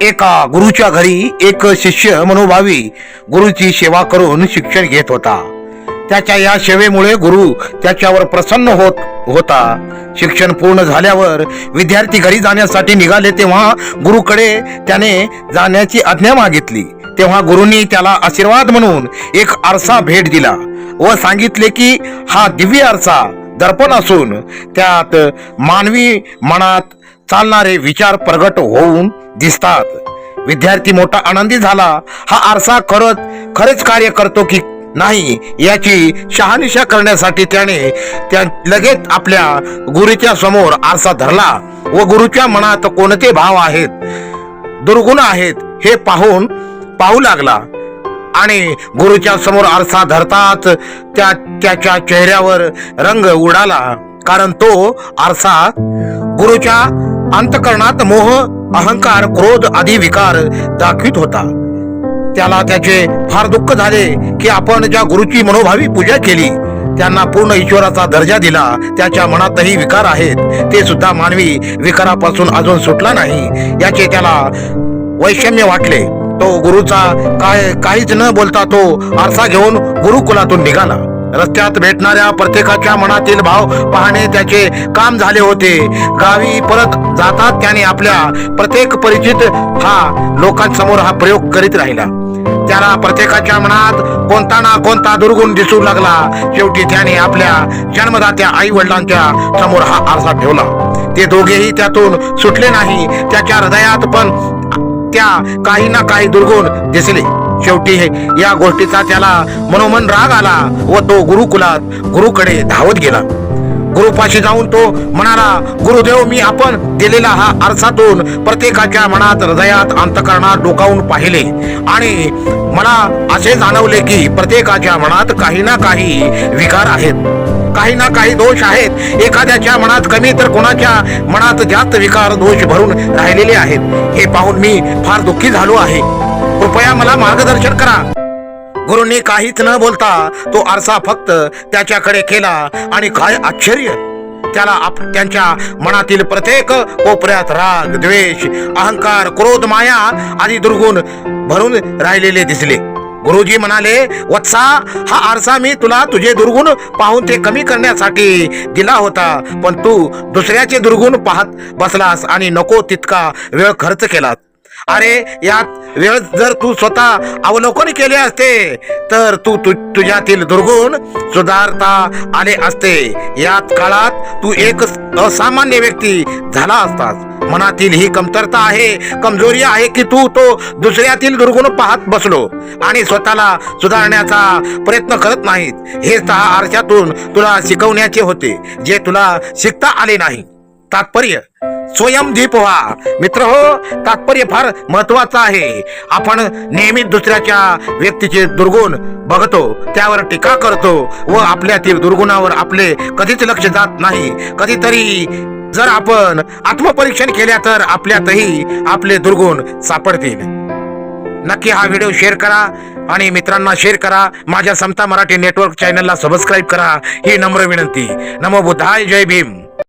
एका गुरुच्या घरी एक शिष्य मनोभावी गुरुची सेवा करून शिक्षण घेत होता. त्याच्या या सेवेमुळे गुरु त्याच्यावर प्रसन्न होत होता. शिक्षण पूर्ण झाल्यावर विद्यार्थी घरी जाण्यासाठी निघाले तेव्हा गुरुकडे त्याने जाण्याची आज्ञा मागितली. तेव्हा गुरुनी त्याला आशीर्वाद म्हणून एक आरसा भेट दिला व सांगितले की हा दिव्य आरसा दर्पण असून त्यात मानवी मनात चालणारे विचार प्रगट होऊन दिसतात. विद्यार्थी मोठा आनंदी झाला. हा आरसा खरंच खरेच कार्य करतो की नाही याची शहानिशा करण्यासाठी त्याने त्या लगेच आपल्या गुरुच्या समोर आरसा धरला व गुरुच्या मनात कोणते भाव आहेत दुर्गुण आहेत हे पाहून पाहू लागला. आणि गुरुच्या समोर आरसा धरताच त्या त्याच्या चेहऱ्यावर रंग उडाला. कारण तो आरसा गुरुच्या अंतकरणात मोह अहंकार क्रोध आदी विकार दाखवित होता. त्याला त्याचे फार दुःख झाले की आपण ज्या गुरुची मनोभावी पूजा केली त्यांना पूर्ण ईश्वराचा दर्जा दिला त्याच्या मनातही विकार आहेत ते सुद्धा मानवी विकारापासून अजून सुटला नाही याचे त्याला वैषम्य वाटले. तो गुरुचा काय काहीच न बोलता तो आरसा घेऊन गुरुकुलातून निघाला. रस्त्यात भेटणाऱ्या प्रत्येकाच्या मनातील भाव पाहणे त्याचे काम झाले होते. गावी परत जातात त्याने आपल्या प्रत्येक परिचित हा लोकांसमोर हा प्रयोग करीत राहिला. त्याला प्रत्येकाच्या मनात कोणता ना कोणता दुर्गुण दिसू लागला. शेवटी त्याने आपल्या जन्मदात्या आई वडिलांच्या समोर हा आरसा ठेवला. ते दोघेही त्यातून सुटले नाही. त्याच्या हृदयात पण त्या काही ना काही दुर्गुण दिसले. शेवटी या गोष्टीचा त्याला मनोमन राग आला व तो गुरुकुलात गुरुकडे धावत गेला. गुरुपाशी जाऊन तो म्हणाला गुरुदेव मी आपण दिलेला हा आरसातून प्रत्येकाच्या मनात हृदयात अंतकरणात डोकावून पाहिले. आणि मला असे जाणवले की प्रत्येकाच्या मनात काही ना काही विकार आहेत. काही ना काही दोष आहेत. एखाद्याच्या मनात कमी तर कोणाच्या मनात जास्त विकार दोष भरून राहिलेले आहेत. हे पाहून मी फार दुःखी झालो आहे. कृपया मला मार्गदर्शन करा. गुरुंनी काहीच न बोलता तो आरसा फक्त त्याच्याकडे केला आणि काय आश्चर्य. त्याला त्यांच्या मनातील प्रत्येक कोपऱ्यात राग द्वेष अहंकार क्रोध माया आदी दुर्गुण भरून राहिलेले दिसले. गुरुजी म्हणाले वत्सा हा आरसा मी तुला तुझे दुर्गुण पाहून ते कमी करण्यासाठी दिला होता पण तू दुसऱ्याचे दुर्गुण पाहत बसलास आणि नको तितका वेळ खर्च केलास. अरे यात वेळ जर तू स्वतः अवलोकन केले असते तर तू तु, तुझ्यातील दुर्गुण सुधारता आले असते. यात काळात तू एक असामान्य व्यक्ती झाला असतास. मनातील ही कमतरता आहे कमजोरी आहे की तू तो दुसऱ्यातील दुर्गुण पाहत बसलो आणि स्वतःला सुधारण्याचा प्रयत्न करत नाहीत. हे सहा आरशातून तुला शिकवण्याचे होते जे तुला शिकता आले नाही. तात्पर्य स्वयं दीप व्हा. मित्र हो तात्पर्य फार महत्वाचं आहे. आपण नेहमी दुसऱ्याच्या व्यक्तीचे दुर्गुण बघतो त्यावर टीका करतो व आपल्यातील दुर्गुणावर आपले कधीच लक्ष जात नाही. कधीतरी जर आपण आत्मपरीक्षण केल्या तर आपल्यातही आपले दुर्गुण सापडतील. नक्की हा व्हिडिओ शेअर करा आणि मित्रांना शेअर करा. माझ्या समता मराठी नेटवर्क चॅनलला सबस्क्राईब करा. ही नम्र विनंती. नमो बुद्धाय जय भीम.